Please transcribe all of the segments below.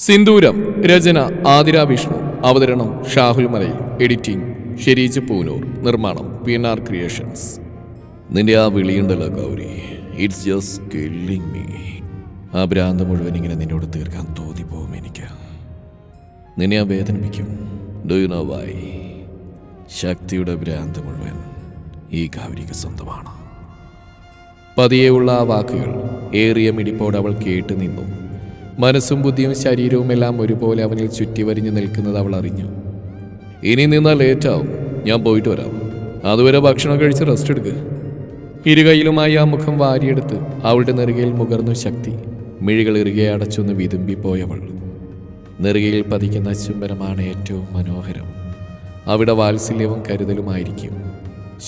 സിന്ദൂരം രചന ആതിര വിഷ്ണു അവതരണം ഷാഹുൽ മലയിൽ എഡിറ്റിംഗ് ഷെരീജ് പൂനൂർ നിർമ്മാണം പി എൻ ആർ ക്രിയേഷൻസ്. നിന്റെ ആ വിളിയുണ്ടല്ലോ Gauri. It's just killing me ആ ഭ്രാന്ത് മുഴുവൻ ഇങ്ങനെ നിന്നോട് തീർക്കാൻ തോന്നിപ്പോവും എനിക്ക്. നിന്നെ ആ വേദനിപ്പിക്കും. ഡു യു നോ വൈ ശക്തിയുടെ ഭ്രാന്ത് മുഴുവൻ ഈ ഗൗരിക്ക് സ്വന്തമാണ്. പതിയെയുള്ള ആ വാക്കുകൾ ഏറിയ മിടിപ്പോടെ അവൾ കേട്ടു നിന്നു. മനസ്സും ബുദ്ധിയും ശരീരവും എല്ലാം ഒരുപോലെ അവനിൽ ചുറ്റിവരിഞ്ഞു നിൽക്കുന്നത് അവൾ അറിഞ്ഞു. ഇനി നിന്നാൽ ലേറ്റാവും. ഞാൻ പോയിട്ട് വരാം. അതുവരെ ഭക്ഷണം കഴിച്ച് റെസ്റ്റ് എടുക്കുക ഇരുകൈയിലുമായി ആ മുഖം വാരിയെടുത്ത് അവളുടെ നെറുകയിൽ മുകർന്നു ശക്തി. മിഴികൾ ഇറുകെ അടച്ചൊന്ന് വിതുമ്പിപ്പോയവൾ നെറുകയിൽ പതിക്കുന്ന ചുംബനമാണ് ഏറ്റവും മനോഹരം. അവിടെ വാത്സല്യവും കരുതലുമായിരിക്കും.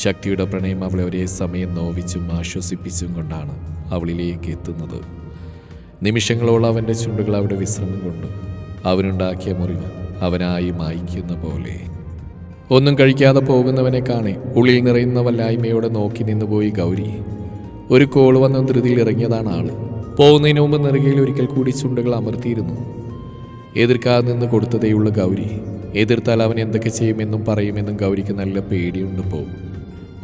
ശക്തിയുടെ പ്രണയം അവളെ ഒരേ സമയം നോവിച്ചും ആശ്വസിപ്പിച്ചും കൊണ്ടാണ് അവളിലേക്ക് എത്തുന്നത്. നിമിഷങ്ങളോളം അവന്റെ ചുണ്ടുകൾ അവിടെ വിശ്രമം കൊണ്ടു. അവനുണ്ടാക്കിയ മുറിവ് അവനായി മായ്ക്കുന്ന പോലെ. ഒന്നും കഴിക്കാതെ പോകുന്നവനെ കാണെ ഉള്ളിൽ നിറയുന്ന വല്ലായ്മയോടെ നോക്കി നിന്നുപോയി ഗൗരി. ഒരു കോൾ വന്ന ധൃതിയിൽ ഇറങ്ങിയതാണ് ആൾ. പോകുന്നതിന് മുമ്പ് നെറുകയിൽ ഒരിക്കൽ കൂടി ചുണ്ടുകൾ അമർത്തിയിരുന്നു. എതിർക്കാതെ നിന്ന് കൊടുത്തതേയുള്ള ഗൗരി. എതിർത്താൽ അവൻ എന്തൊക്കെ ചെയ്യുമെന്നും പറയുമെന്നും ഗൗരിക്ക് നല്ല പേടിയുണ്ട് പോകും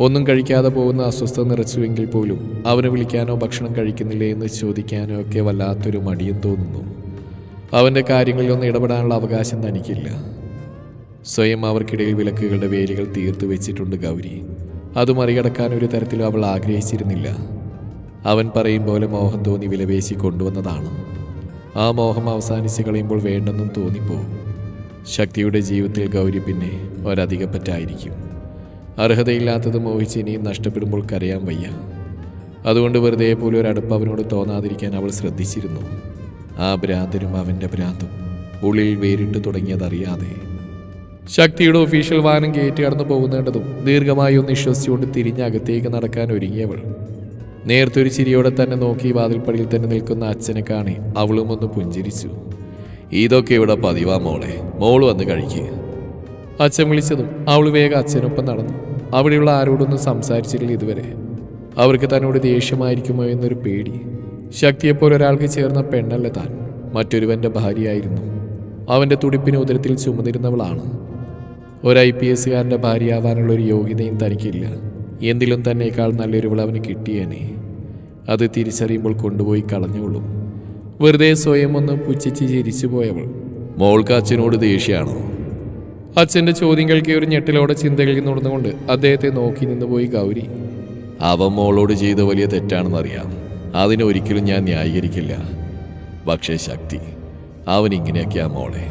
ഒന്നും കഴിക്കാതെ പോകുന്ന അസ്വസ്ഥത നിറച്ചുവെങ്കിൽ പോലും അവന് വിളിക്കാനോ ഭക്ഷണം കഴിക്കുന്നില്ലേ എന്ന് ചോദിക്കാനോ ഒക്കെ വല്ലാത്തൊരു മടിയും തോന്നുന്നു. അവന്റെ കാര്യങ്ങളിലൊന്നും ഇടപെടാനുള്ള അവകാശം തനിക്കില്ല. സ്വയം അവർക്കിടയിൽ വിലക്കുകളുടെ വേലികൾ തീർത്തു വെച്ചിട്ടുണ്ട് ഗൗരി. അത് മറികടക്കാൻ ഒരു തരത്തിലും അവൾ ആഗ്രഹിച്ചിരുന്നില്ല. അവൻ പറയും പോലെ മോഹം തോന്നി വിലപേശി കൊണ്ടുവന്നതാണ്. ആ മോഹം അവസാനിച്ച് കളയുമ്പോൾ വേണ്ടെന്നും തോന്നിപ്പോവും ശക്തിയുടെ ജീവിതത്തിൽ ഗൗരി പിന്നെ ഒരധികപ്പറ്റായിരിക്കും. അർഹതയില്ലാത്തത് മോഹിച്ച് ഇനിയും നഷ്ടപ്പെടുമ്പോൾ കരയാൻ വയ്യ. അതുകൊണ്ട് വെറുതെ പോലെ ഒരു അടുപ്പ് അവനോട് തോന്നാതിരിക്കാൻ അവൾ ശ്രദ്ധിച്ചിരുന്നു. ആ ഭ്രാന്തനും അവന്റെ ഭ്രാന്തും ഉള്ളിൽ വേറിട്ട് തുടങ്ങിയതറിയാതെ. ശക്തിയുടെ ഒഫീഷ്യൽ വാഹനം കയറ്റി കടന്നു പോകുന്നേണ്ടതും ദീർഘമായി ഒന്ന് വിശ്വസിച്ചുകൊണ്ട് തിരിഞ്ഞ് അകത്തേക്ക് നടക്കാൻ ഒരുങ്ങിയവൾ. നേർത്തൊരു ചിരിയോടെ തന്നെ നോക്കി വാതിൽപ്പടിയിൽ തന്നെ നിൽക്കുന്ന അച്ഛനെ കാണി അവളും ഒന്ന് പുഞ്ചിരിച്ചു. ഇതൊക്കെ ഇവിടെ പതിവാ മോളെ. മോൾ വന്ന് കഴിക്കുക അച്ഛൻ വിളിച്ചതും അവൾ വേഗം അച്ഛനൊപ്പം നടന്നു. അവിടെയുള്ള ആരോടൊന്നും സംസാരിച്ചിട്ടില്ല ഇതുവരെ. അവർക്ക് തന്നോട് ദേഷ്യമായിരിക്കുമോ എന്നൊരു പേടി. ശക്തിയെപ്പോലെ ഒരാൾക്ക് ചേർന്ന പെണ്ണല്ല താൻ? മറ്റൊരുവന്റെ ഭാര്യയായിരുന്നു. അവന്റെ തുടിപ്പിന് ഉദരത്തിൽ ചുമന്നിരുന്നവളാണ്. ഒരു ഐ പി എസ്സുകാരന്റെ ഭാര്യയാവാനുള്ള ഒരു യോഗ്യതയും തനിക്കില്ല. എന്തിലും തന്നെക്കാൾ നല്ലൊരുവൾ അവന് കിട്ടിയേനെ. അത് തിരിച്ചറിയുമ്പോൾ കൊണ്ടുപോയി കളഞ്ഞോളും. വെറുതെ സ്വയം ഒന്ന് പുച്ഛിച്ച് ചിരിച്ചു പോയവൾ മോൾക്ക് അച്ഛനോട് ദേഷ്യമാണോ അച്ഛന്റെ ചോദ്യം കേൾക്കിയ ഒരു ഞെട്ടിലോടെ ചിന്തകളിൽ നടന്നുകൊണ്ട് അദ്ദേഹത്തെ നോക്കി നിന്നുപോയി ഗൗരി. അവൻ മോളോട് ചെയ്ത വലിയ തെറ്റാണെന്നറിയാം അതിനെ ഒരിക്കലും ഞാൻ ന്യായീകരിക്കില്ല. പക്ഷേ ശക്തി അവൻ ഇങ്ങനെയൊക്കെയാ മോളെ.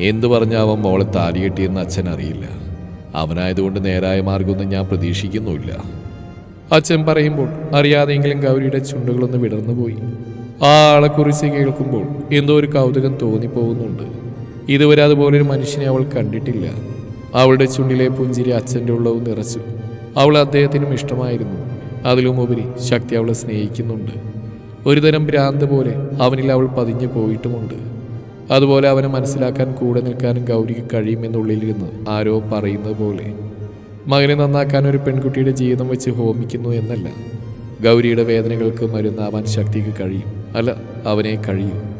എന്തു പറഞ്ഞ അവൻ മോളെ താലികെട്ടിയെന്ന് അച്ഛൻ അറിയില്ല. അവനായതുകൊണ്ട് നേരായ മാർഗമൊന്നും ഞാൻ പ്രതീക്ഷിക്കുന്നുമില്ല. അച്ഛൻ പറയുമ്പോൾ അറിയാതെങ്കിലും ഗൗരിയുടെ ചുണ്ടുകളൊന്ന് വിടർന്നുപോയി. ആ ആളെക്കുറിച്ച് കേൾക്കുമ്പോൾ എന്തോ ഒരു കൗതുകം തോന്നിപ്പോകുന്നുണ്ട്. ഇതുവരെ അതുപോലൊരു മനുഷ്യനെ അവൾ കണ്ടിട്ടില്ല. അവളുടെ ചുണ്ടിലെ പുഞ്ചിരി അച്ഛന്റെ ഉള്ളവും നിറച്ചു. അവൾ അദ്ദേഹത്തിനും ഇഷ്ടമായിരുന്നു. അതിലും ഉപരി ശക്തി അവളെ സ്നേഹിക്കുന്നുണ്ട്. ഒരുതരം ഭ്രാന്ത് പോലെ അവനിൽ അവൾ പതിഞ്ഞു പോയിട്ടുമുണ്ട്. അതുപോലെ അവനെ മനസ്സിലാക്കാൻ കൂടെ നിൽക്കാനും ഗൗരിക്ക് കഴിയുമെന്നുള്ളിലിരുന്ന് ആരോ പറയുന്നത് പോലെ. മകനെ നന്നാക്കാൻ ഒരു പെൺകുട്ടിയുടെ ജീവിതം വെച്ച് ഹോമിക്കുന്നു എന്നല്ല. ഗൗരിയുടെ വേദനകൾക്ക് മരുന്നാവാൻ ശക്തിക്ക് കഴിയും. അല്ല അവനെ കഴിയും.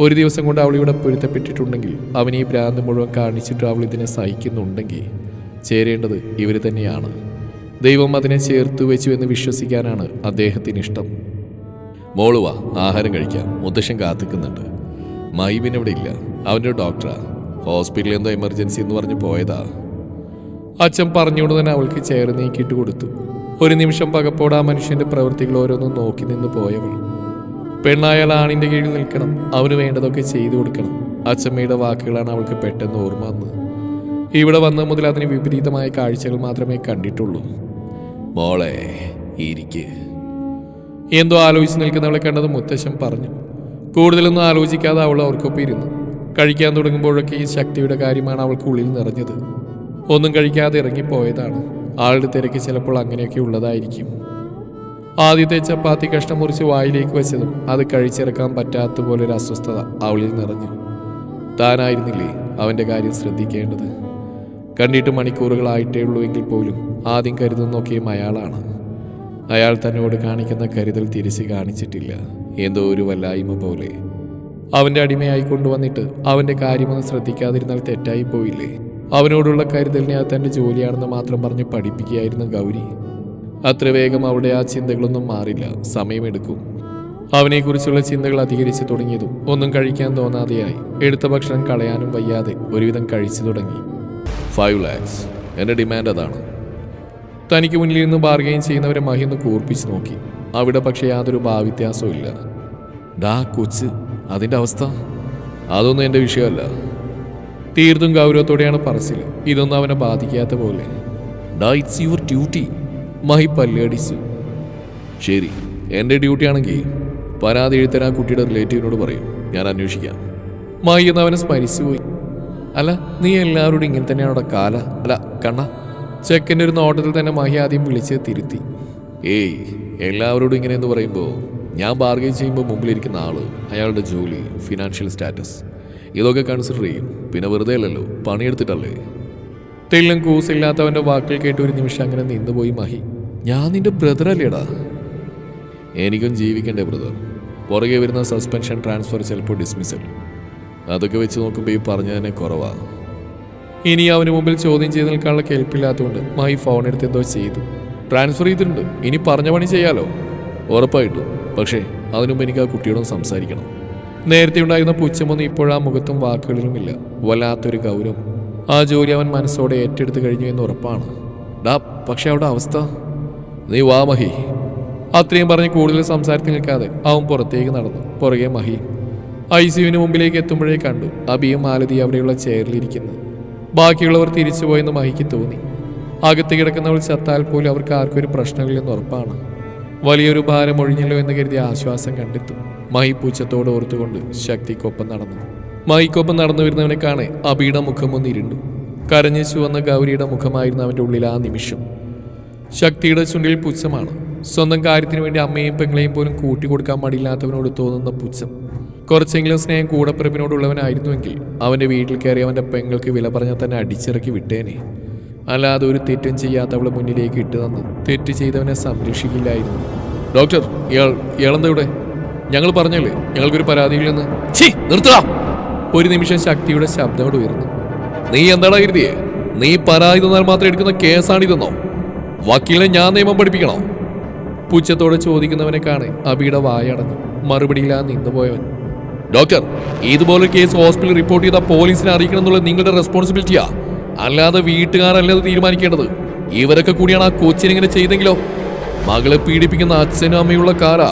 ഒരു ദിവസം കൊണ്ട് അവൾ ഇവിടെ പൊരുത്തപ്പെട്ടിട്ടുണ്ടെങ്കിൽ അവൻ ഈ ഭ്രാന്ത് മുഴുവൻ കാണിച്ചിട്ട് അവൾ ഇതിനെ സഹിക്കുന്നുണ്ടെങ്കിൽ ചേരേണ്ടത് ഇവർ തന്നെയാണ്. ദൈവം അതിനെ ചേർത്തു വെച്ചു എന്ന് വിശ്വസിക്കാനാണ് അദ്ദേഹത്തിന് ഇഷ്ടം. മോളുവ ആഹാരം കഴിക്കാം. മുത്തശ്ശൻ കാത്തിക്കുന്നുണ്ട്. മൈബിൻ ഇവിടെ ഇല്ല. അവന്റെ ഡോക്ടറാ. ഹോസ്പിറ്റലിൽ എന്തോ എമർജൻസി എന്ന് പറഞ്ഞ് പോയതാ. അച്ഛൻ പറഞ്ഞുകൊണ്ട് തന്നെ അവൾക്ക് ചേർ നീക്കിയിട്ട് കൊടുത്തു. ഒരു നിമിഷം പകപ്പോടെ ആ മനുഷ്യന്റെ പ്രവൃത്തികൾ ഓരോന്നും നോക്കി നിന്ന് പോയവൾ പെണ്ണായാൽ ആണിന്റെ കീഴിൽ നിൽക്കണം. അവന് വേണ്ടതൊക്കെ ചെയ്തു കൊടുക്കണം. അച്ചമ്മയുടെ വാക്കുകളാണ് അവൾക്ക് പെട്ടെന്ന് ഓർമ്മ വന്നത്. ഇവിടെ വന്ന മുതൽ അതിന് വിപരീതമായ കാഴ്ചകൾ മാത്രമേ കണ്ടിട്ടുള്ളൂ. മോളെ ഇരിക്ക്. എന്തോ ആലോചിച്ച് നിൽക്കുന്നവളെ കണ്ടത് മുത്തശ്ശൻ പറഞ്ഞു. കൂടുതലൊന്നും ആലോചിക്കാതെ അവൾ അവർക്കൊപ്പം ഇരുന്നു. കഴിക്കാൻ തുടങ്ങുമ്പോഴൊക്കെ ഈ ശക്തിയുടെ കാര്യമാണ് അവൾക്ക് ഉള്ളിൽ നിറഞ്ഞത്. ഒന്നും കഴിക്കാതെ ഇറങ്ങിപ്പോയതാണ്. ആളുടെ തിരക്ക് ചിലപ്പോൾ അങ്ങനെയൊക്കെ ഉള്ളതായിരിക്കും. ആദ്യത്തെ ചപ്പാത്തി കഷ്ണം മുറിച്ച് വായിലേക്ക് വെച്ചതും അത് കഴിച്ചിറക്കാൻ പറ്റാത്ത പോലെ ഒരു അസ്വസ്ഥത അവളിൽ നിറഞ്ഞു. താനായിരുന്നില്ലേ അവന്റെ കാര്യം ശ്രദ്ധിക്കേണ്ടത്? കണ്ടിട്ട് മണിക്കൂറുകളായിട്ടേ ഉള്ളൂ എങ്കിൽ പോലും ആദ്യം കരുതുന്നൊക്കെയും അയാളാണ്. അയാൾ തന്നോട് കാണിക്കുന്ന കരുതൽ തിരിച്ച് കാണിച്ചിട്ടില്ല. എന്തോ ഒരു വല്ലായ്മ പോലെ. അവന്റെ അടിമയായി കൊണ്ടുവന്നിട്ട് അവന്റെ കാര്യമൊന്നും ശ്രദ്ധിക്കാതിരുന്നാൽ തെറ്റായി പോയില്ലേ? അവനോടുള്ള കരുതലിനെ അത് തന്റെ ജോലിയാണെന്ന് മാത്രം പറഞ്ഞ് പഠിപ്പിക്കുകയായിരുന്നു ഗൗരി. അത്ര വേഗം അവിടെ ആ ചിന്തകളൊന്നും മാറില്ല. സമയമെടുക്കും. അവനെക്കുറിച്ചുള്ള ചിന്തകൾ അധികരിച്ചു തുടങ്ങിയതും ഒന്നും കഴിക്കാൻ തോന്നാതെയായി. എടുത്ത ഭക്ഷണം കളയാനും വയ്യാതെ ഒരുവിധം കഴിച്ചു തുടങ്ങി. ഫൈവ് ലാക്സ് എന്റെ ഡിമാൻഡ് അതാണ്. തനിക്ക് മുന്നിൽ നിന്ന് ബാർഗെയിൻ ചെയ്യുന്നവരെ മഹിന്ന് കൂർപ്പിച്ചു നോക്കി. അവിടെ പക്ഷേ യാതൊരു ഭാവ്യത്യാസവും ഇല്ല. ഡാ കൊച്ച് അതിന്റെ അവസ്ഥ? അതൊന്നും എന്റെ വിഷയമല്ല. തീർത്തും ഗൗരവത്തോടെയാണ് പറച്ചിൽ ഇതൊന്നും അവനെ ബാധിക്കാത്ത പോലെ. ഡാ ഇറ്റ്സ് യുവർ ഡ്യൂട്ടി മഹി പല്ലടിച്ചു. ശരി എന്റെ ഡ്യൂട്ടി ആണെങ്കിൽ പരാതി എഴുത്തരാ കുട്ടിയുടെ റിലേറ്റീവിനോട് പറയും. ഞാൻ അന്വേഷിക്കാം. മഹി എന്നവനെ അവനെ സ്മരിച്ചുപോയി അല്ല നീ എല്ലാവരോടും ഇങ്ങനെ തന്നെയാണ് അവിടെ കാല? അല്ല കണ്ണ? ചെക്കന്റെ ഒരു നോട്ടത്തിൽ തന്നെ മഹി ആദ്യം വിളിച്ച് തിരുത്തി. ഏയ് എല്ലാവരോടും ഇങ്ങനെ എന്ന് പറയുമ്പോൾ ഞാൻ ബാർഗെയിൻ ചെയ്യുമ്പോൾ മുമ്പിലിരിക്കുന്ന ആൾ അയാളുടെ ജോലി ഫിനാൻഷ്യൽ സ്റ്റാറ്റസ് ഇതൊക്കെ കൺസിഡർ ചെയ്യും. പിന്നെ വെറുതെ അല്ലല്ലോ പണിയെടുത്തിട്ടല്ലേ? തെല്ലും കൂസില്ലാത്തവന്റെ വാക്കുകൾ കേട്ട് ഒരു നിമിഷം അങ്ങനെ നിന്നുപോയി മഹി. ഞാൻ നിന്റെ ബ്രദർ അല്ലേടാ? എനിക്കും ജീവിക്കണ്ടേ ബ്രദർ പുറകെ വരുന്ന സസ്പെൻഷൻ ട്രാൻസ്ഫർ ചിലപ്പോൾ ഡിസ്മിസൽ അതൊക്കെ വെച്ച് നോക്കുമ്പോൾ ഈ പറഞ്ഞതിനെ കുറവാണ് ഇനി അവന് മുമ്പിൽ ചോദ്യം ചെയ്ത് നിൽക്കാനുള്ള കേൾപ്പില്ലാത്തതുകൊണ്ട് മഹി ഫോൺ എടുത്ത് എന്തോ ചെയ്തു. ട്രാൻസ്ഫർ ചെയ്തിട്ടുണ്ട്. ഇനി പറഞ്ഞ പണി ചെയ്യാലോ? ഉറപ്പായിട്ടും. പക്ഷേ അതിനുമുമ്പ് എനിക്ക് ആ കുട്ടിയോടും സംസാരിക്കണം. നേരത്തെ ഉണ്ടായിരുന്ന പുച്ഛമൊന്നും ഇപ്പോഴാ മുഖത്തും വാക്കുകളിലുമില്ല. വല്ലാത്തൊരു ഗൗരവം. ആ ജോലി അവൻ മനസ്സോടെ ഏറ്റെടുത്തു കഴിഞ്ഞു എന്ന് ഉറപ്പാണ്. ഡാ പക്ഷെ അവിടെ അവസ്ഥ? നീ വാ മഹി. അത്രയും പറഞ്ഞ് കൂടുതൽ സംസാരത്തിൽ നിൽക്കാതെ അവൻ പുറത്തേക്ക് നടന്നു. പുറകെ മഹി. ഐ സിയുവിന് മുമ്പിലേക്ക് എത്തുമ്പോഴേ കണ്ടു അബിയും മാലതി അവിടെയുള്ള ചെയറിലിരിക്കുന്നു. ബാക്കിയുള്ളവർ തിരിച്ചുപോയെന്ന് മഹിക്ക് തോന്നി. അകത്ത് കിടക്കുന്നവൾ ചത്താൽ പോലും അവർക്ക് ആർക്കും ഒരു പ്രശ്നമില്ലെന്ന് ഉറപ്പാണ്. വലിയൊരു ഭാരം ഒഴിഞ്ഞല്ലോ എന്ന് കരുതി ആശ്വാസം കണ്ടെത്തും. മഹി പൂച്ചത്തോട് ഓർത്തുകൊണ്ട് ശക്തിക്കൊപ്പം നടന്നു. മഹിക്കൊപ്പം നടന്നു വരുന്നവനെ കാണെ അബിയുടെ മുഖം ഇരുണ്ടു. കരഞ്ഞു ചുവന്ന ഗൗരിയുടെ മുഖമായിരുന്നു അവന്റെ ഉള്ളിൽ ആ നിമിഷം. ശക്തിയുടെ ചുണ്ടിൽ പുച്ഛമാണ്. സ്വന്തം കാര്യത്തിന് വേണ്ടി അമ്മയും പെങ്ങളെയും പോലും കൂട്ടിക്കൊടുക്കാൻ മടിയില്ലാത്തവനോട് തോന്നുന്ന പുച്ഛം. കുറച്ചെങ്കിലും സ്നേഹം കൂടപ്പിറപ്പിനോടുള്ളവനായിരുന്നുവെങ്കിൽ അവന്റെ വീട്ടിൽ കയറി അവന്റെ പെങ്ങൾക്ക് വില പറഞ്ഞാൽ തന്നെ അടിച്ചിറക്കി വിട്ടേനെ. അല്ലാതെ ഒരു തെറ്റും ചെയ്യാത്തവളെ മുന്നിലേക്ക് ഇട്ടു തന്ന് തെറ്റ് ചെയ്തവനെ സംരക്ഷിക്കില്ലായിരുന്നു. ഡോക്ടർ ഇയാൾ ഇയാളെന്താ ഇവിടെ? ഞങ്ങൾ പറഞ്ഞല്ലേ ഞങ്ങൾക്കൊരു പരാതിയില്ലെന്ന്? നിർത്തുക ഒരു നിമിഷം ശക്തിയുടെ ശബ്ദമോട് ഉയർന്നു നീ എന്താടാ കരുതിയേ? നീ പരാതി തന്നാൽ മാത്രം എടുക്കുന്ന കേസാണിതെന്നോ? വക്കീലിനെ ഞാൻ നിയമം പഠിപ്പിക്കണോ? പുച്ഛത്തോടെ ചോദിക്കുന്നവനെ കാണെ അബിയുടെ വായടഞ്ഞു മറുപടിയില്ലാ നിന്നുപോയവൻ ഡോക്ടർ ഇതുപോലെ കേസ് ഹോസ്പിറ്റലിൽ റിപ്പോർട്ട് ചെയ്ത പോലീസിനെ അറിയിക്കണം എന്നുള്ളത് നിങ്ങളുടെ റെസ്പോൺസിബിലിറ്റിയാ. അല്ലാതെ വീട്ടുകാരല്ലത് തീരുമാനിക്കേണ്ടത്. ഇവരൊക്കെ കൂടിയാണ് ആ കൊച്ചിനിങ്ങനെ ചെയ്തെങ്കിലോ? മകളെ പീഡിപ്പിക്കുന്ന അച്ഛനും അമ്മയുള്ള കാലാ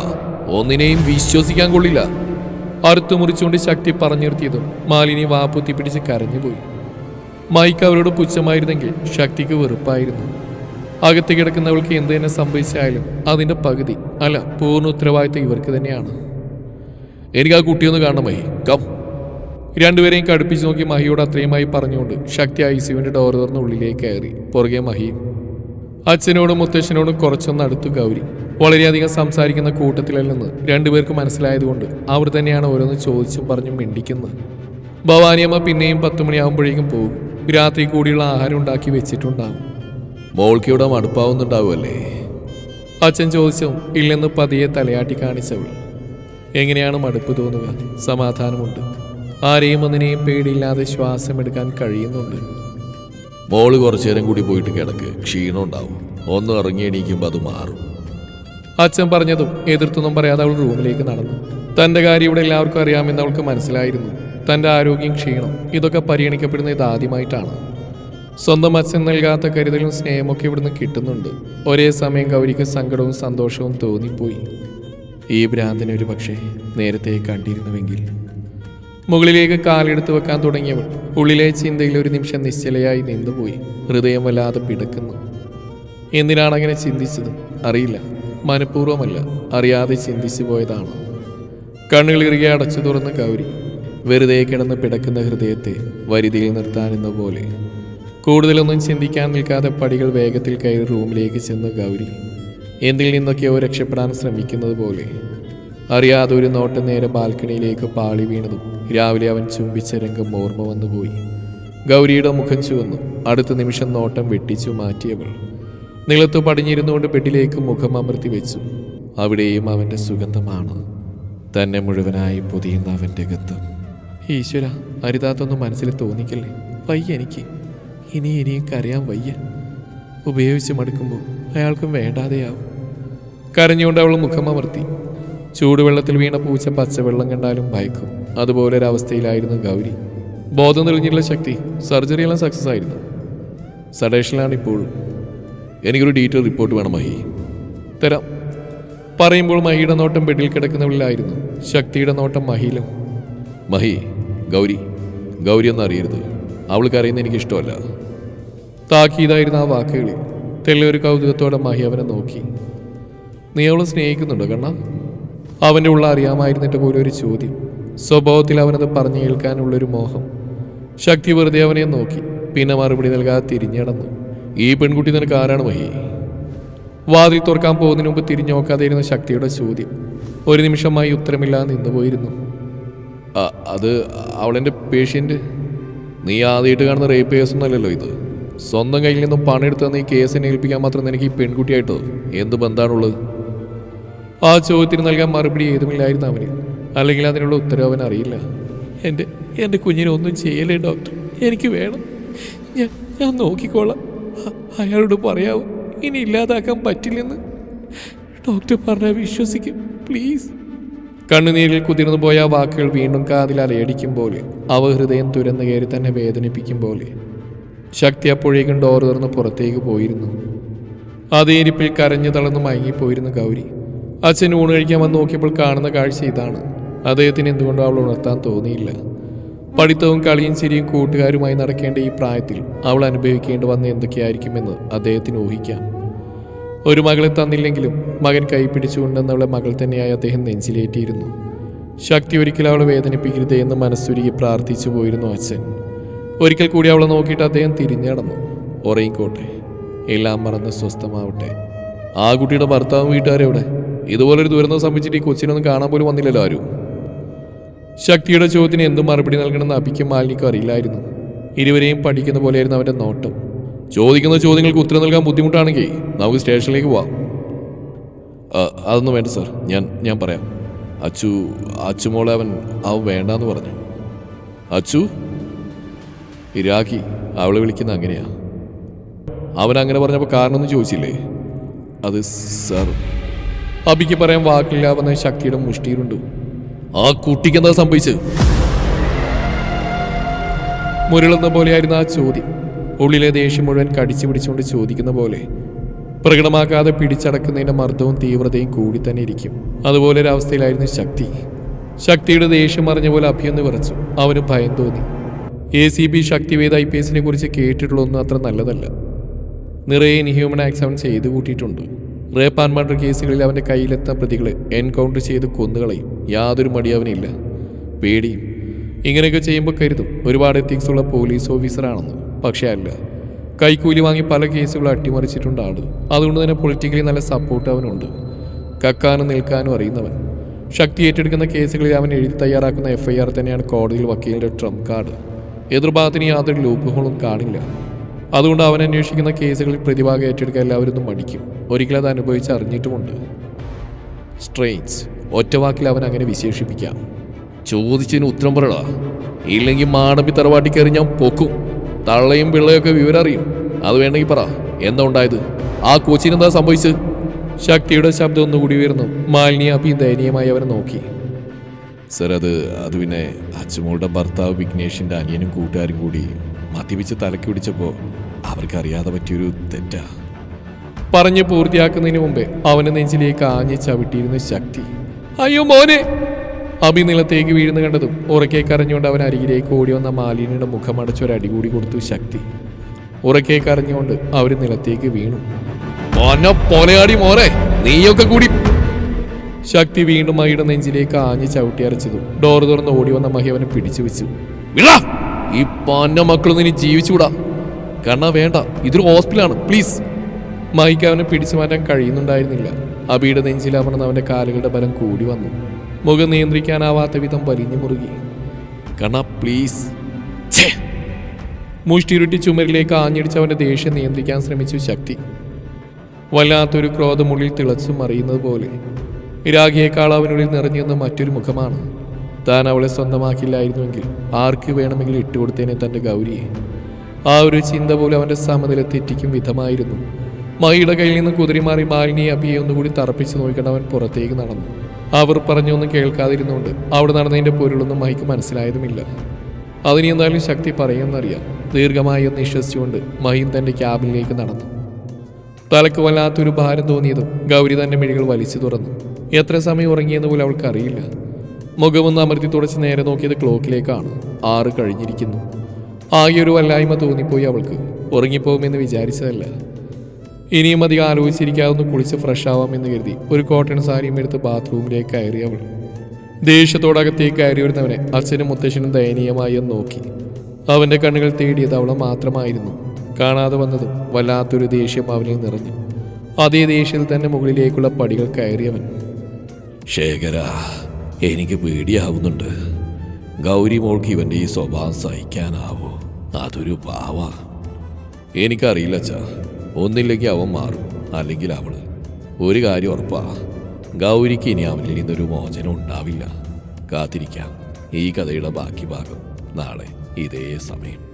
ഒന്നിനെയും വിശ്വസിക്കാൻ കൊള്ളില്ല. അറുത്തു മുറിച്ചുകൊണ്ട് ശക്തി പറഞ്ഞു നിർത്തിയതും മാലിനി വാപ്പുത്തി പിടിച്ച് കരഞ്ഞുപോയി മൈക്ക് അവരോട് പുച്ഛമായിരുന്നെങ്കിൽ ശക്തിക്ക് വെറുപ്പായിരുന്നു. അകത്ത് കിടക്കുന്നവൾക്ക് എന്ത് തന്നെ സംഭവിച്ചായാലും അതിന്റെ പകുതി അല്ല പൂർണ ഉത്തരവാദിത്തം ഇവർക്ക് തന്നെയാണ്. എനിക്ക് ആ കുട്ടിയൊന്ന് കാണണമായി കം രണ്ടുപേരെയും കടുപ്പിച്ച് നോക്കി മഹിയോട് അത്രയുമായി പറഞ്ഞുകൊണ്ട് ശക്തി ഐ സിയുവിന്റെ ഡോർ തുറന്ന് ഉള്ളിലേക്ക് കയറി. പുറകെ മഹിയും അച്ഛനോടും മുത്തശ്ശനോടും കുറച്ചൊന്ന് അടുത്തു ഗൗരി. വളരെയധികം സംസാരിക്കുന്ന കൂട്ടത്തിലല്ലെന്ന് രണ്ടുപേർക്ക് മനസ്സിലായതുകൊണ്ട് അവർ തന്നെയാണ് ഓരോന്ന് ചോദിച്ചും പറഞ്ഞും മിണ്ടിക്കുന്നത്. ഭവാനിയമ്മ പിന്നെയും പത്ത് മണിയാകുമ്പോഴേക്കും പോകും. രാത്രി കൂടിയുള്ള ആഹാരം ഉണ്ടാക്കി വെച്ചിട്ടുണ്ടാവും. മോൾക്കിയുടെ മടുപ്പാവുന്നുണ്ടാവുമല്ലേ? അച്ഛൻ ചോദിച്ചും ഇല്ലെന്ന് പതിയെ തലയാട്ടി കാണിച്ചവൾ. എങ്ങനെയാണ് മടുപ്പ് തോന്നുക? സമാധാനമുണ്ട്. ആരെയും ഒന്നിനെയും പേടിയില്ലാതെ ശ്വാസമെടുക്കാൻ കഴിയുന്നുണ്ട്. മോൾ കുറച്ചു നേരം കൂടി പോയിട്ട് കിടക്ക്. ക്ഷീണം ഉണ്ടാവും. ഒന്ന് ഇറങ്ങി എണീക്കുമ്പോൾ അത് മാറും. അച്ഛൻ പറഞ്ഞതും എതിർത്തൊന്നും പറയാതെ അവൾ റൂമിലേക്ക് നടന്നു. തന്റെ കാര്യം ഇവിടെ എല്ലാവർക്കും അറിയാമെന്ന് അവൾക്ക് മനസ്സിലായിരുന്നു. തന്റെ ആരോഗ്യം ക്ഷീണം ഇതൊക്കെ പരിഗണിക്കപ്പെടുന്ന ഇതാദ്യമായിട്ടാണ് സ്വന്തം അച്ഛൻ നൽകാത്ത കരുതലും സ്നേഹമൊക്കെ ഇവിടുന്ന് കിട്ടുന്നുണ്ട്. ഒരേ സമയം ഗൗരിക്ക് സങ്കടവും സന്തോഷവും തോന്നിപ്പോയി. ഈ ഭ്രാന്തിനൊരു പക്ഷേ നേരത്തെ കണ്ടിരുന്നുവെങ്കിൽ മുകളിലേക്ക് കാലെടുത്ത് വെക്കാൻ തുടങ്ങിയവൾ ഉള്ളിലെ ചിന്തയിൽ ഒരു നിമിഷം നിശ്ചലയായി നിന്നുപോയി. ഹൃദയം വല്ലാതെ പിടക്കുന്നു. എന്തിനാണ് അങ്ങനെ ചിന്തിച്ചത്? അറിയില്ല. മനഃപൂർവമല്ല. അറിയാതെ ചിന്തിച്ചു പോയതാണ്. കണ്ണുകൾ ഇറുകെ അടച്ചു തുറന്ന് കൗരി വെറുതെ കിടന്ന് പിടക്കുന്ന ഹൃദയത്തെ വരുതിയിൽ നിർത്താനെന്ന പോലെ. കൂടുതലൊന്നും ചിന്തിക്കാൻ നിൽക്കാതെ പടികൾ വേഗത്തിൽ കയറി റൂമിലേക്ക് ചെന്ന് ഗൗരി എന്തിൽ നിന്നൊക്കെയോ രക്ഷപ്പെടാൻ ശ്രമിക്കുന്നത് പോലെ അറിയാതെ ഒരു നോട്ടം നേരെ ബാൽക്കണിയിലേക്ക് പാളി വീണതും രാവിലെ അവൻ ചുംബിച്ച രംഗം ഓർമ്മ വന്നുപോയി. ഗൗരിയുടെ മുഖം ചുവന്നു. അടുത്ത നിമിഷം നോട്ടം വെട്ടിച്ചു മാറ്റിയവൾ. നിലത്ത് പടിഞ്ഞിരുന്നുകൊണ്ട് ബെഡിലേക്ക് മുഖം അമർത്തി വെച്ചു. അവിടെയും അവന്റെ സുഗന്ധമാണ്. തന്നെ മുഴുവനായി പൊതിയുന്ന അവന്റെ ഗന്ധം. ഈശ്വര അരുതാത്തൊന്നും മനസ്സിൽ തോന്നിക്കല്ലേ? വയ്യ എനിക്ക്. ഇനി ഇനിയും കരയാൻ വയ്യ. ഉപയോഗിച്ച് മടുക്കുമ്പോൾ അയാൾക്കും വേണ്ടാതെയാവും. കരഞ്ഞുകൊണ്ട് അവൾ മുഖമമർത്തി ചൂടുവെള്ളത്തിൽ വീണ പൂച്ച പച്ചവെള്ളം കണ്ടാലും ഭയക്കും. അതുപോലെ ഒരു അവസ്ഥയിലായിരുന്നു ഗൗരി. ബോധം തെളിഞ്ഞിട്ടുള്ള ശക്തി സർജറിയെല്ലാം സക്സസ് ആയിരുന്നു. സഡേഷനിലാണ് ഇപ്പോഴും. എനിക്കൊരു ഡീറ്റെയിൽ റിപ്പോർട്ട് വേണം മഹി. തരാം. പറയുമ്പോൾ മഹിയുടെ നോട്ടം ബെഡിൽ കിടക്കുന്നവളിലായിരുന്നു ശക്തിയുടെ നോട്ടം മഹിയിലും. മഹി ഗൗരി ഗൗരി ഒന്നും അറിയരുത്. അവൾക്ക് അറിയുന്ന എനിക്ക് ഇഷ്ടമല്ല താക്കീതായിരുന്ന ആ വാക്കുകളിൽ. തെല്ലൊരു കൗതുകത്തോടെ മഹി അവനെ നോക്കി. നീ അവളെ സ്നേഹിക്കുന്നുണ്ടോ കണ്ണ? അവന്റെ ഉള്ള അറിയാമായിരുന്നിട്ട് പോലും ഒരു ചോദ്യം. സ്വഭാവത്തിൽ അവനത് പറഞ്ഞു കേൾക്കാനുള്ളൊരു മോഹം. ശക്തി വെറുതെ അവനെ നോക്കി. പിന്നെ മറുപടി നൽകാതെ തിരിഞ്ഞടന്നു ഈ പെൺകുട്ടി നിനക്ക് ആരാണ് മഹി? വാതിൽ തുറക്കാൻ പോകുന്നതിന് മുമ്പ് തിരിഞ്ഞു നോക്കാതെയിരുന്ന ശക്തിയുടെ ചോദ്യം. ഒരു നിമിഷമായി ഉത്തരമില്ലാതെ നിന്നുപോയിരുന്നു. പോയിരുന്നു അത് അവളെന്റെ പേഷ്യന്റ് നീ ആദ്യമായിട്ട് കാണുന്ന റേപ്പ് കേസൊന്നുമല്ലല്ലോ ഇത്. സ്വന്തം കയ്യിൽ നിന്നും പണമെടുത്ത് നീ കേസിനെ ഏൽപ്പിക്കാൻ മാത്രം നിനക്ക് ഈ പെൺകുട്ടിയായിട്ടോ? എന്ത് ബന്ധാണുള്ളത്? ആ ചോദ്യത്തിന് നൽകാൻ മറുപടി ഏതുമില്ലായിരുന്നു അവന്. അല്ലെങ്കിൽ അതിനുള്ള ഉത്തരവ് അവൻ അറിയില്ല. എന്റെ എന്റെ കുഞ്ഞിനെ ഒന്നും ചെയ്യലേ ഡോക്ടർ? എനിക്ക് വേണം. ഞാൻ ഞാൻ നോക്കിക്കോളാം. അയാളോട് പറയാവും. ഇനി ഇല്ലാതാക്കാൻ പറ്റില്ലെന്ന്. ഡോക്ടർ പറഞ്ഞാൽ വിശ്വസിക്കും. പ്ലീസ്. കണ്ണുനീരിൽ കുതിർന്നു പോയ ആ വാക്കുകൾ വീണ്ടും കാതിൽ അലയടിക്കും പോലെ അവ ഹൃദയം തുരന്നു കയറി തന്നെ വേദനിപ്പിക്കും പോലെ. ശക്തി അപ്പോഴേക്കും ഡോർ തുറന്ന് പുറത്തേക്ക് പോയിരുന്നു. അതേ ഇരിപ്പിൽ കരഞ്ഞു തളർന്ന് മയങ്ങിപ്പോയിരുന്നു ഗൗരി. അച്ഛൻ ഊണ് കഴിക്കാൻ വന്ന് നോക്കിയപ്പോൾ കാണുന്ന കാഴ്ച ഇതാണ്. അദ്ദേഹത്തിന് എന്തുകൊണ്ടും അവൾ ഉണർത്താൻ തോന്നിയില്ല. പഠിത്തവും കളിയും ചിരിയും കൂട്ടുകാരുമായി നടക്കേണ്ട ഈ പ്രായത്തിൽ അവൾ അനുഭവിക്കേണ്ടി വന്ന എന്തൊക്കെയായിരിക്കുമെന്ന് അദ്ദേഹത്തിന് ഊഹിക്കാം. ഒരു മകളെ തന്നില്ലെങ്കിലും മകൻ കൈ കൈപ്പിടിച്ചുകൊണ്ടെന്നവളെ മകൾ തന്നെയായി അദ്ദേഹം നെഞ്ചിലേറ്റിയിരുന്നു. ശക്തി ഒരിക്കലും അവളെ വേദനിപ്പിക്കരുതേ എന്ന് മനസ്സുരുകി പ്രാർത്ഥിച്ചു പോയിരുന്നു അച്ഛൻ. ഒരിക്കൽ കൂടി അവളെ നോക്കിയിട്ട് അദ്ദേഹം തിരിഞ്ഞടന്നു ഉറയിക്കോട്ടെ എല്ലാം മറന്ന് സ്വസ്ഥമാവട്ടെ. ആ കുട്ടിയുടെ ഭർത്താവും വീട്ടുകാരെവിടെ ഇതുപോലൊരു ദുരന്തം സംഭവിച്ചിട്ട് ഈ കൊച്ചിനൊന്നും കാണാൻ പോലും വന്നില്ലല്ലോ ആരും. ശക്തിയുടെ ചോദ്യത്തിന് എന്ത് മറുപടി നൽകണമെന്ന് അഭിക്കും മാലിനിക്കും അറിയില്ലായിരുന്നു. ഇരുവരെയും പഠിക്കുന്ന പോലെയായിരുന്നു അവന്റെ നോട്ടം. ചോദിക്കുന്ന ചോദ്യങ്ങൾക്ക് ഉത്തരം നൽകാൻ ബുദ്ധിമുട്ടാണെങ്കിൽ നമുക്ക് സ്റ്റേഷനിലേക്ക് പോവാം. അതൊന്നും വേണ്ട സാർ. ഞാൻ ഞാൻ പറയാം. അച്ചു അച്ചുമോളെ അവൻ അവൻ വേണ്ടാന്ന് പറഞ്ഞു. അച്ചു? ഇരാഖി അവളെ വിളിക്കുന്ന അങ്ങനെയാ. അവൻ അങ്ങനെ പറഞ്ഞപ്പോൾ കാരണമൊന്നും ചോദിച്ചില്ലേ? അത് സാർ അഭിക്ക് പറയാൻ വാക്കില്ലാവുന്ന ശക്തിയുടെ മുഷ്ടിയിലുണ്ട്. ആ കുട്ടിക്ക് എന്താ സംഭവിച്ചത്? മുരളുന്ന പോലെയായിരുന്നു ആ ചോദ്യം. ഉള്ളിലെ ദേഷ്യം മുഴുവൻ കടിച്ചു പിടിച്ചുകൊണ്ട് ചോദിക്കുന്ന പോലെ. പ്രകടമാക്കാതെ പിടിച്ചടക്കുന്നതിന്റെ മർദ്ദവും തീവ്രതയും കൂടി തന്നെ ഇരിക്കും. അതുപോലെ ഒരു അവസ്ഥയിലായിരുന്നു ശക്തി. ശക്തിയുടെ ദേഷ്യം അറിഞ്ഞ പോലെ അഭിയൊന്ന് വിറച്ചു. അവന് ഭയം തോന്നി. A C B Shaktiveda I P എസിനെ കുറിച്ച് കേട്ടിട്ടുള്ളതൊന്നും അത്ര നല്ലതല്ല. നിറയെ ഇൻഹ്യൂമൻ ആക്സ് അവൻ ചെയ്തു കൂട്ടിയിട്ടുണ്ട്. റേപ്പ് ആൻഡ് മർഡർ കേസുകളിൽ അവന്റെ കയ്യിലെത്താൻ പ്രതികളെ എൻകൗണ്ടർ ചെയ്ത് കൊന്നുകളയും. യാതൊരു മടി അവനില്ല. പേടിയും. ഇങ്ങനെയൊക്കെ ചെയ്യുമ്പോൾ കരുതും. ഒരുപാട് എത്തിക്സ് ഉള്ള പോലീസ് ഓഫീസറാണെന്ന്. പക്ഷേ അല്ല. കൈക്കൂലി വാങ്ങി പല കേസുകളും അട്ടിമറിച്ചിട്ടുണ്ട് ആൾ അതുകൊണ്ട് തന്നെ പൊളിറ്റിക്കലി നല്ല സപ്പോർട്ട് അവനുണ്ട്. കക്കാനും നിൽക്കാനും അറിയുന്നവൻ. ശക്തി ഏറ്റെടുക്കുന്ന കേസുകളിൽ അവൻ എഴുതി തയ്യാറാക്കുന്ന എഫ് ഐ ആർ തന്നെയാണ് കോടതിയിൽ വക്കീലിന്റെ ട്രംപ് കാർഡ് എതിർഭാഗത്തിന് യാതൊരു ലൂപ്പ് ഹോളും കാണില്ല. അതുകൊണ്ട് അവൻ അന്വേഷിക്കുന്ന കേസുകളിൽ പ്രതിഭാഗം ഏറ്റെടുക്കാൻ എല്ലാവരും മടിക്കും. ഒരിക്കലും അത് അനുഭവിച്ച് അറിഞ്ഞിട്ടുമുണ്ട്. സ്ട്രെയിൻസ് ഒറ്റവാക്കിൽ അവൻ അങ്ങനെ വിശേഷിപ്പിക്കാം. ചോദിച്ചതിന് ഉത്തരം പറടാ ഇല്ലെങ്കിൽ മാടമ്പി തറവാട്ടി കയറി ഞാൻ പൊക്കും. തള്ളയും പിള്ളയൊക്കെ വിവരം അറിയും. അത് വേണമെങ്കിൽ പറ. എന്താ ഉണ്ടായത്? ആ കൊച്ചിന് എന്താ സംഭവിച്ചത് ശക്തിയുടെ ശബ്ദം ഒന്നുകൂടി ഉയർന്നു. മാലിനി അഭി ദയനീയമായി അവനെ നോക്കി. സർ അത് അത് പിന്നെ അച്ചുമോളുടെ ഭർത്താവ് വിഘ്നേഷിന്റെ അനിയനും കൂട്ടുകാരും കൂടി മദ്യപിച്ച് തലക്ക് പിടിച്ചപ്പോൾ അവർക്കറിയാതെ പറ്റിയൊരു തെറ്റാ. പറഞ്ഞു പൂർത്തിയാക്കുന്നതിന് മുമ്പേ അവന് നെഞ്ചിലേക്ക് ആഞ്ഞ് ചവിട്ടിയിരുന്ന ശക്തി. അയ്യോ മോനെ! അഭി നിലത്തേക്ക് വീഴുന്ന കണ്ടതും ഉറക്കെ കരഞ്ഞുകൊണ്ട് അവൻ അരികിലേക്ക് ഓടി വന്ന മാലിനിയുടെ മുഖം അടച്ചൊരടി കൂടി കൊടുത്തു ശക്തി. ഉറക്കെ കരഞ്ഞുകൊണ്ട് അവർ നിലത്തേക്ക് വീണു. പൊലയാടി മോനെ! നീയൊക്കെ കൂടി! ശക്തി വീണ്ടും മഹിയുടെ നെഞ്ചിലേക്ക് ആഞ്ഞ് ചവിട്ടി അരച്ചതും ഡോർ തുറന്ന് ഓടി വന്ന മഹി അവനെ പിടിച്ചു വെച്ചു. ഈ പാന്ന മക്കളൊന്നും ഇനി ജീവിച്ചുകൂടാ. കണ്ണ വേണ്ട. ഇതൊരു ഹോസ്പിറ്റലാണ്. പ്ലീസ്. മഹിക്ക് അവനെ പിടിച്ചു മാറ്റാൻ കഴിയുന്നുണ്ടായിരുന്നില്ല. അബിയുടെ നെഞ്ചിലമർന്ന് അവന്റെ കാലുകളുടെ ബലം കൂടി വന്നു. മുഖം നിയന്ത്രിക്കാനാവാത്ത വിധം വലിഞ്ഞു മുറുകി. കണ പ്ലീസ് മുഷ്ടിരുട്ടി ചുമരിലേക്ക് ആഞ്ഞടിച്ച് അവന്റെ ദേഷ്യം നിയന്ത്രിക്കാൻ ശ്രമിച്ചു ശക്തി. വല്ലാത്തൊരു ക്രോധമുള്ളിൽ തിളച്ചു മറിയുന്നത് പോലെ. രാഗിയേക്കാൾ അവനുള്ളിൽ നിറഞ്ഞു നിന്ന മറ്റൊരു മുഖമാണ്. താൻ അവളെ സ്വന്തമാക്കില്ലായിരുന്നുവെങ്കിൽ ആർക്ക് വേണമെങ്കിലും ഇട്ടുകൊടുത്തേനെ തന്റെ ഗൗരിയെ. ആ ഒരു ചിന്ത പോലും അവന്റെ സമനില തെറ്റിക്കും വിധമായിരുന്നു. മഹിയുടെ കയ്യിൽ നിന്ന് കുതിരിമാറി മാലിനിയെ അഭിയെ ഒന്നുകൂടി തറപ്പിച്ച് നോക്കിക്കൊണ്ട് അവൻ പുറത്തേക്ക് നടന്നു. അവർ പറഞ്ഞൊന്നും കേൾക്കാതിരുന്നുകൊണ്ട് അവിടെ നടന്നതിന്റെ പൊരുളൊന്നും മൈക്ക് മനസ്സിലായതുമില്ല. അതിന് എന്തായാലും ശക്തി പറയുമെന്നറിയാം. ദീർഘമായി ഒന്ന് വിശ്വസിച്ചുകൊണ്ട് മഹിൻ തന്റെ ക്യാബിനിലേക്ക് നടന്നു. തലക്ക് വല്ലാത്തൊരു ഭാരം തോന്നിയതും ഗൗരി തന്റെ മിഴികൾ വലിച്ചു തുറന്നു. എത്ര സമയം ഉറങ്ങിയെന്ന് പോലും അവൾക്ക് അറിയില്ല മുഖമൊന്ന് അമർത്തി തുടച്ച് നേരെ നോക്കിയത് ക്ലോക്കിലേക്കാണ്. ആറ് കഴിഞ്ഞിരിക്കുന്നു. ആകെ ഒരു വല്ലായ്മ തോന്നിപ്പോയി അവൾക്ക്. ഉറങ്ങിപ്പോകുമെന്ന് വിചാരിച്ചതല്ല. ഇനിയും അധികം ആലോചിച്ചിരിക്കാതെ കുളിച്ച് ഫ്രഷ് ആവാം എന്ന് കരുതി ഒരു കോട്ടൺ സാരിയും എടുത്ത് ബാത്റൂമിലേക്ക് കയറി അവൾ. ദേഷ്യത്തോടകത്തേക്ക് കയറി വരുന്നവനെ അച്ഛനും മുത്തശ്ശനും ദയനീയമായി നോക്കി. അവന്റെ കണ്ണുകൾ തേടിയത് അവളെ മാത്രമായിരുന്നു. കാണാതെ വന്നതും വല്ലാത്തൊരു ദേഷ്യം അവനിൽ നിറഞ്ഞു. അതേ ദേഷ്യത്തിൽ തന്നെ മുകളിലേക്കുള്ള പടികൾ കയറിയവൻ. ശേഖര എനിക്ക് പേടിയാവുന്നുണ്ട്. ഗൗരി മോൾക്ക് ഇവന്റെ ഈ സ്വഭാവം സഹിക്കാനാവോ? അതൊരു പാവ. എനിക്കറിയില്ല അച്ഛാ. ഒന്നില്ലെങ്കിൽ അവൻ മാറും. അല്ലെങ്കിൽ അവൾ ഒരു കാര്യം ഉറപ്പാ ഗൗരിക്ക് ഇനി അവനിൽ നിന്നൊരു മോചനം ഉണ്ടാവില്ല. കാത്തിരിക്കാം. ഈ കഥയുടെ ബാക്കി ഭാഗം നാളെ ഇതേ സമയം.